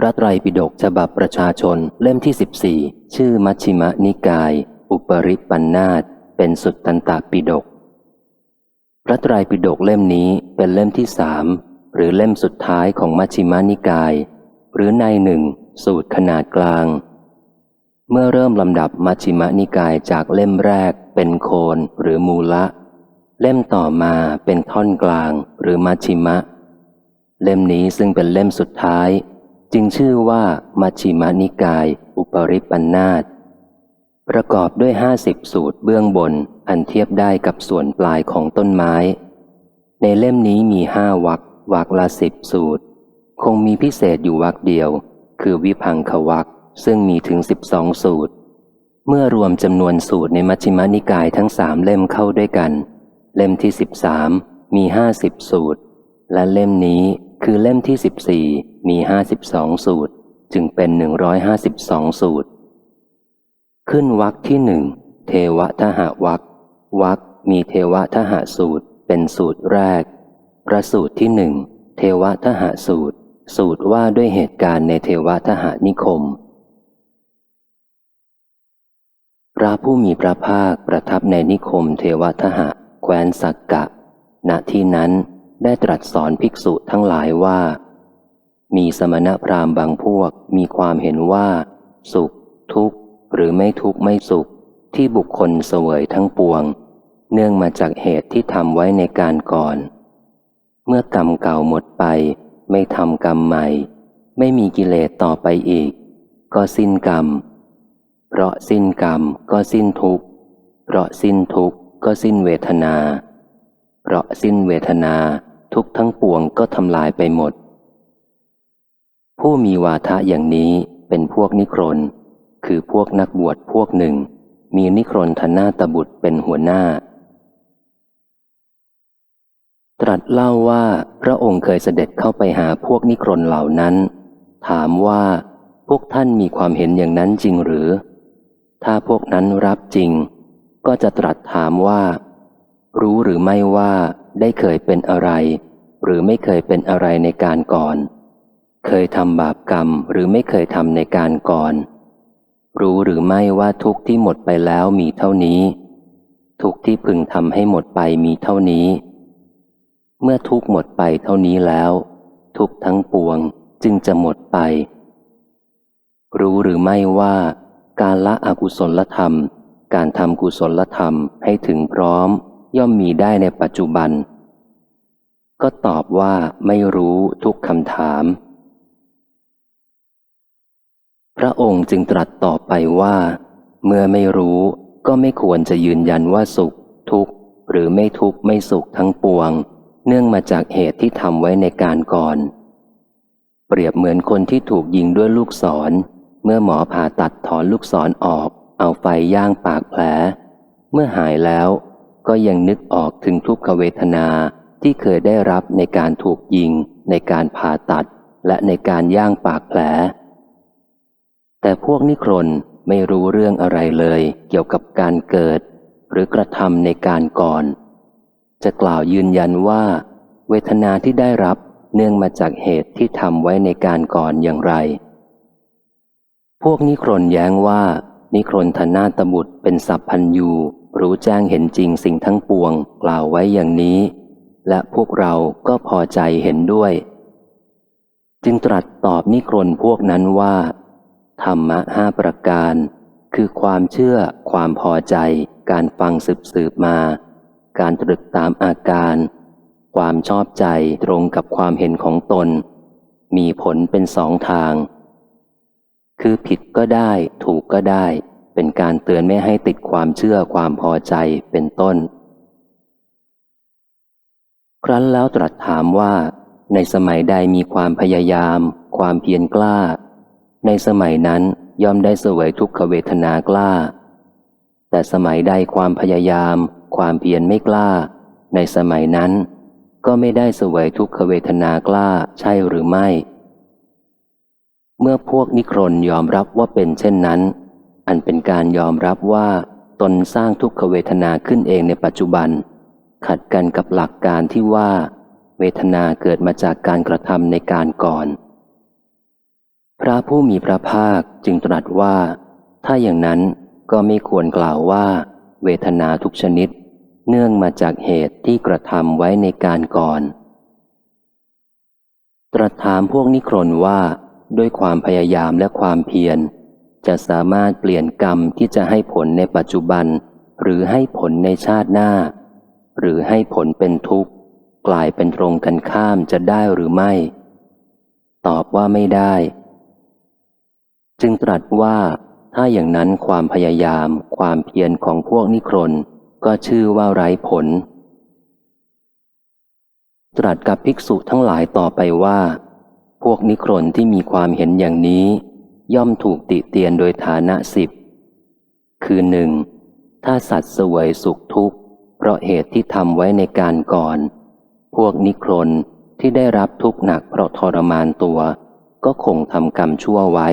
พระไตรปิฎกฉบับประชาชนเล่มที่สิบสี่ชื่อมัชฌิมนิกาย อุปริปันนาตเป็นสุตตันตปิฎกพระไตรปิฎกเล่มนี้เป็นเล่มที่สามหรือเล่มสุดท้ายของมัชฌิมานิกาย หรือในหนึ่งสูตรขนาดกลาง เมื่อเริ่มลำดับมัชฌิมานิกายจากเล่มแรกเป็นโคนหรือมูละ เล่มต่อมาเป็นท่อนกลางหรือมัชฌิมะ เล่มนี้ซึ่งเป็นเล่มสุดท้าย จึงชื่อว่ามัชฌิมานิกาย อุปริปันนาตประกอบด้วยห้าสิบสูตรเบื้องบนอันเทียบได้กับส่วนปลายของต้นไม้ ในเล่มนี้มีห้าวักวักละสิบสูตร คงมีพิเศษอยู่วักเดียว คือวิพังควักซึ่งมีถึงสิบสองสูตร เมื่อรวมจำนวนสูตรในมัชฌิมานิกายทั้งสามเล่มเข้าด้วยกัน เล่มที่สิบสามมีห้าสิบสูตร และเล่มนี้คือเล่มที่สิบสี่ มีห้าสิบสองสูตร จึงเป็นหนึ่งร้อยห้าสิบสองสูตร ขึ้นวักที่หนึ่งเทวทหวักวักมีเทวทหสูตร เป็นสูตรแรกประสูตรที่หนึ่งเทวทหสูตร สูตรว่าด้วยเหตุการณ์ในเทวทหนิคม พระผู้มีพระภาคประทับในนิคมเทวทหะแคว้นสักกะ ณที่นั้นได้ตรัสสอนภิกษุทั้งหลายว่า มีสมณพราหมณ์บางพวกมีความเห็นว่า สุข ทุกข์ หรือไม่ทุกข์ไม่สุข ที่บุคคลเสวยทั้งปวง เนื่องมาจากเหตุที่ทำไว้ในการก่อน เมื่อกรรมเก่าหมดไป ไม่ทำกรรมใหม่ ไม่มีกิเลสต่อไปอีก ก็สิ้นกรรม เพราะสิ้นกรรมก็สิ้นทุกข์ เพราะสิ้นทุกข์ก็สิ้นเวทนา เพราะสิ้นเวทนาทุกทั้งปวงก็ทำลายไปหมด ผู้มีวาทะอย่างนี้เป็นพวกนิครน คือพวกนักบวชพวกหนึ่ง มีนิครนธนาตบุตรเป็นหัวหน้า ตรัสเล่าว่าพระองค์เคยเสด็จเข้าไปหาพวกนิครนเหล่านั้น ถามว่าพวกท่านมีความเห็นอย่างนั้นจริงหรือ ถ้าพวกนั้นรับจริง ก็จะตรัสถามว่า รู้หรือไม่ว่าได้เคยเป็นอะไร หรือไม่เคยเป็นอะไรในการก่อน เคยทำบาปกรรมหรือไม่เคยทำในการก่อน รู้หรือไม่ว่าทุกที่หมดไปแล้วมีเท่านี้ ทุกที่พึงทำให้หมดไปมีเท่านี้ เมื่อทุกหมดไปเท่านี้แล้ว ทุกทั้งปวงจึงจะหมดไป รู้หรือไม่ว่า การละอกุศลธรรม การทำกุศลธรรมให้ถึงพร้อม ย่อมมีได้ในปัจจุบัน ก็ตอบว่าไม่รู้ทุกคำถาม พระองค์จึงตรัสต่อไปว่า เมื่อไม่รู้ก็ไม่ควรจะยืนยันว่าสุข ทุกข์ หรือไม่ทุกข์ไม่สุขทั้งปวง เนื่องมาจากเหตุที่ทำไว้ในการก่อน เปรียบเหมือนคนที่ถูกยิงด้วยลูกศร เมื่อหมอผ่าตัดถอนลูกศรออก เอาไฟย่างปากแผล เมื่อหายแล้วก็ยังนึกออกถึงทุกขเวทนาที่เคยได้รับในการถูกยิง ในการผ่าตัด และในการย่างปากแผล แต่พวกนิครนไม่รู้เรื่องอะไรเลยเกี่ยวกับการเกิด หรือกระทำในการก่อน จะกล่าวยืนยันว่า เวทนาที่ได้รับเนื่องมาจากเหตุที่ทำไว้ในการก่อนอย่างไร พวกนิครนแย้งว่า นิครนธนาตบุตรเป็นสัพพัญยูรู้แจ้งเห็นจริงสิ่งทั้งปวงกล่าวไว้อย่างนี้ และพวกเราก็พอใจเห็นด้วย จึงตรัสตอบนิครนพวกนั้นว่า ธรรมะห้าประการ คือความเชื่อ ความพอใจ การฟังสืบสืบมา การตรึกตามอาการ ความชอบใจตรงกับความเห็นของตน มีผลเป็นสองทาง คือผิดก็ได้ ถูกก็ได้ เป็นการเตือนไม่ให้ติดความเชื่อความพอใจเป็นต้น ครั้นแล้วตรัสถามว่า ในสมัยใดมีความพยายาม ความเพียรกล้า ในสมัยนั้นย่อมได้เสวยทุกขเวทนากล้า แต่สมัยใดความพยายาม ความเพียรไม่กล้า ในสมัยนั้น ก็ไม่ได้เสวยทุกขเวทนากล้าใช่หรือไม่ เมื่อพวกนิครนยอมรับว่าเป็นเช่นนั้น อันเป็นการยอมรับว่าตนสร้างทุกขเวทนาขึ้นเองในปัจจุบัน ขัดกันกับหลักการที่ว่า เวทนาเกิดมาจากการกระทำในการก่อน พระผู้มีพระภาคจึงตรัสว่า ถ้าอย่างนั้นก็ไม่ควรกล่าวว่า เวทนาทุกชนิด เนื่องมาจากเหตุที่กระทำไว้ในการก่อน ตรัสถามพวกนิครนว่า ด้วยความพยายามและความเพียร จะสามารถเปลี่ยนกรรมที่จะให้ผลในปัจจุบัน หรือให้ผลในชาติหน้า หรือให้ผลเป็นทุกข์ กลายเป็นตรงกันข้ามจะได้หรือไม่ ตอบว่าไม่ได้ จึงตรัสว่าถ้าอย่างนั้นความพยายาม ความเพียรของพวกนิครนก็ชื่อว่าไร้ผล ตรัสกับภิกษุทั้งหลายต่อไปว่า พวกนิครนที่มีความเห็นอย่างนี้ ย่อมถูกติเตียนโดยฐานะสิบคือหนึ่งถ้าสัตว์สวยสุขทุกข์เพราะเหตุที่ทำไว้ในการก่อน พวกนิครนที่ได้รับทุกข์หนักเพราะทรมานตัว ก็คงทำกรรมชั่วไว้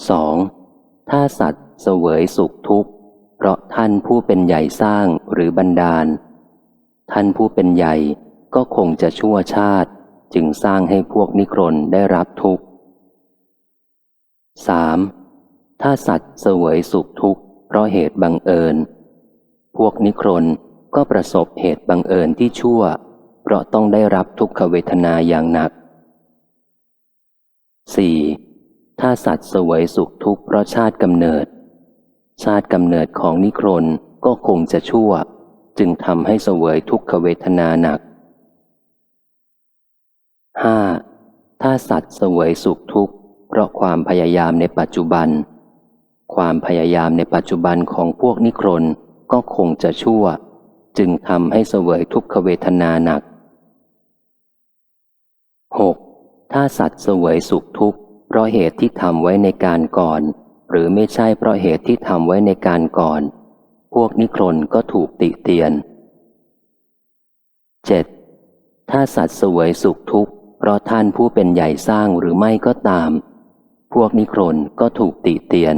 2. ถ้าสัตว์เสวยสุขทุกข์ เพราะท่านผู้เป็นใหญ่สร้างหรือบันดาล ท่านผู้เป็นใหญ่ก็คงจะชั่วชาติ จึงสร้างให้พวกนิครนได้รับทุกข์ 3. ถ้าสัตว์เสวยสุขทุกข์ เพราะเหตุบังเอิญ พวกนิครนก็ประสบเหตุบังเอิญที่ชั่ว เพราะต้องได้รับทุกขเวทนาอย่างหนัก 4. ถ้าสัตว์เสวยสุขทุกข์เพราะชาติกำเนิด ชาติกำเนิดของนิครนก็คงจะชั่ว จึงทำให้เสวยทุกขเวทนาหนัก 5. ถ้าสัตว์เสวยสุขทุกข์เพราะความพยายามในปัจจุบัน ความพยายามในปัจจุบันของพวกนิครนก็คงจะชั่ว จึงทำให้เสวยทุกขเวทนาหนัก 6. ถ้าสัตว์เสวยสุขทุกข์ เพราะเหตุที่ทำไว้ในการก่อน หรือไม่ใช่เพราะเหตุที่ทำไว้ในการก่อน พวกนิครนก็ถูกติเตียน 7. ถ้าสัตว์สวยสุขทุกข์เพราะท่านผู้เป็นใหญ่สร้างหรือไม่ก็ตาม พวกนิครนก็ถูกติเตียน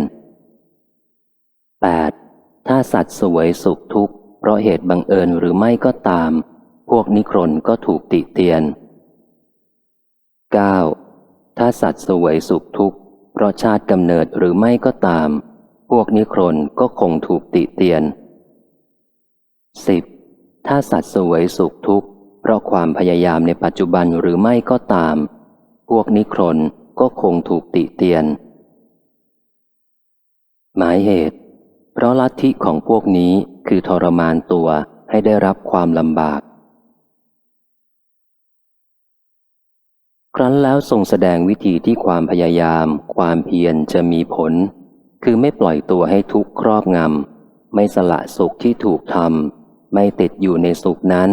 8. ถ้าสัตว์สวยสุขทุกข์เพราะเหตุบังเอิญหรือไม่ก็ตาม พวกนิครนก็ถูกติเตียน 9. ถ้าสัตว์สวยสุขทุกข์เพราะชาติกำเนิดหรือไม่ก็ตาม พวกนิครนก็คงถูกติเตียน 10. ถ้าสัตว์สวยสุขทุกข์เพราะความพยายามในปัจจุบันหรือไม่ก็ตาม พวกนิครนก็คงถูกติเตียน หมายเหตุ เพราะลัทธิของพวกนี้คือทรมานตัวให้ได้รับความลำบาก ครั้นแล้วทรงแสดงวิธีที่ความพยายาม ความเพียรจะมีผล คือไม่ปล่อยตัวให้ทุกข์ครอบงำ ไม่สละสุขที่ถูกทำไม่ติดอยู่ในสุขนั้น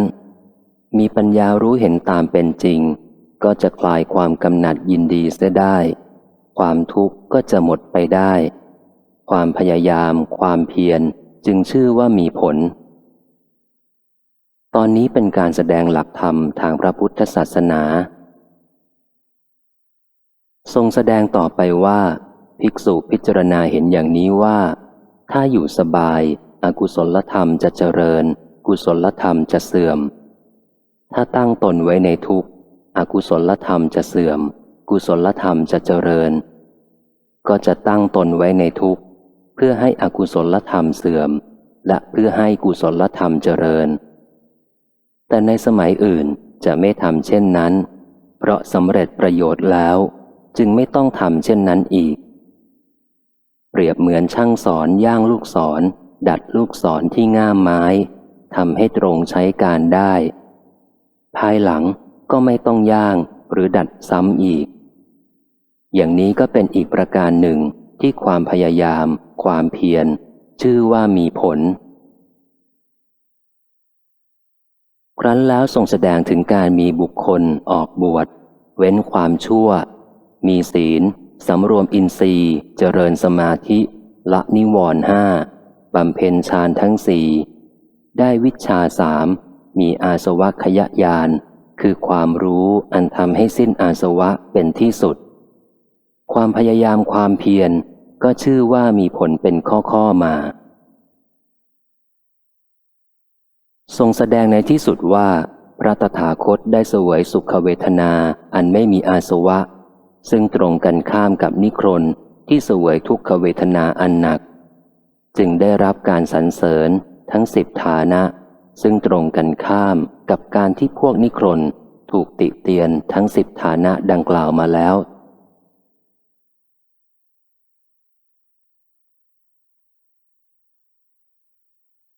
มีปัญญารู้เห็นตามเป็นจริง ก็จะคลายความกำหนัดยินดีเสียได้ ความทุกข์ก็จะหมดไปได้ ความพยายาม ความเพียรจึงชื่อว่ามีผล ตอนนี้เป็นการแสดงหลักธรรมทางพระพุทธศาสนา ทรงแสดงต่อไปว่า ภิกษุพิจารณาเห็นอย่างนี้ว่า ถ้าอยู่สบายอากุศลธรรมจะเจริญ กุศลธรรมจะเสื่อม ถ้าตั้งตนไว้ในทุกข์อกุศลธรรมจะเสื่อม กุศลธรรมจะเจริญ ก็จะตั้งตนไว้ในทุกข์เพื่อให้อกุศลธรรมเสื่อม และเพื่อให้กุศลธรรมเจริญ แต่ในสมัยอื่นจะไม่ทำเช่นนั้น เพราะสำเร็จประโยชน์แล้ว จึงไม่ต้องทำเช่นนั้นอีก เปรียบเหมือนช่างสอนย่างลูกศร ดัดลูกศรที่ง่ามไม้ทำให้ตรงใช้การได้ ภายหลังก็ไม่ต้องย่างหรือดัดซ้ำอีก อย่างนี้ก็เป็นอีกประการหนึ่งที่ความพยายาม ความเพียร ชื่อว่ามีผล ครั้นแล้วทรงแสดงถึงการมีบุคคลออกบวช เว้นความชั่ว มีศีลสำรวมอินทรีย์เจริญสมาธิ ละนิวรณ์ห้าบำเพ็ญฌานทั้งสี่ได้วิชาสามมีอาสวะขยะยาน คือความรู้อันทำให้สิ้นอาสวะเป็นที่สุด ความพยายามความเพียรก็ชื่อว่ามีผลเป็นข้อข้อมา ทรงแสดงในที่สุดว่า พระตถาคตได้เสวยสุขเวทนาอันไม่มีอาสวะ ซึ่งตรงกันข้ามกับนิครนที่เสวยทุกขเวทนาอันหนัก จึงได้รับการสรรเสริญทั้งสิบฐานะ ซึ่งตรงกันข้ามกับการที่พวกนิครนถูกติเตียนทั้งสิบฐานะดังกล่าวมาแล้ว